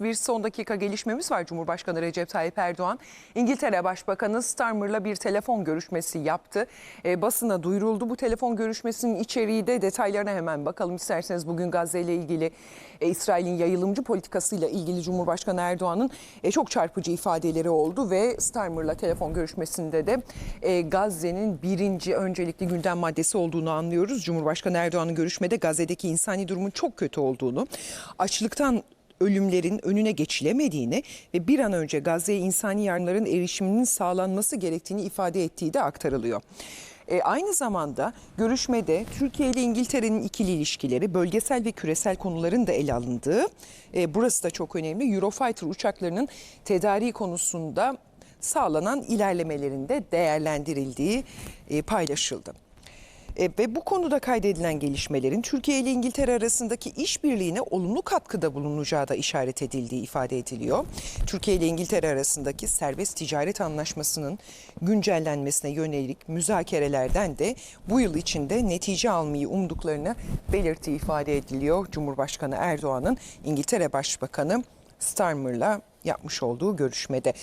Bir son dakika gelişmemiz var. Cumhurbaşkanı Recep Tayyip Erdoğan, İngiltere Başbakanı Starmer'la bir telefon görüşmesi yaptı. E, basına duyuruldu. Bu telefon görüşmesinin içeriği de detaylarına hemen bakalım isterseniz. Bugün Gazze ile ilgili e, İsrail'in yayılımcı politikasıyla ilgili Cumhurbaşkanı Erdoğan'ın e, çok çarpıcı ifadeleri oldu ve Starmer'la telefon görüşmesinde de e, Gazze'nin birinci öncelikli gündem maddesi olduğunu anlıyoruz. Cumhurbaşkanı Erdoğan'ın görüşmede Gazze'deki insani durumun çok kötü olduğunu, açlıktan ölümlerin önüne geçilemediğini ve bir an önce Gazze'ye insani yardımların erişiminin sağlanması gerektiğini ifade ettiği de aktarılıyor. E, aynı zamanda görüşmede Türkiye ile İngiltere'nin ikili ilişkileri, bölgesel ve küresel konuların da ele alındığı, e, burası da çok önemli, Eurofighter uçaklarının tedariği konusunda sağlanan ilerlemelerinde değerlendirildiği e, paylaşıldı. E, ve bu konuda kaydedilen gelişmelerin Türkiye ile İngiltere arasındaki işbirliğine olumlu katkıda bulunacağı da işaret edildiği ifade ediliyor. Türkiye ile İngiltere arasındaki serbest ticaret anlaşmasının güncellenmesine yönelik müzakerelerden de bu yıl içinde netice almayı umduklarını belirttiği ifade ediliyor. Cumhurbaşkanı Erdoğan'ın İngiltere Başbakanı Starmer'la yapmış olduğu görüşmede.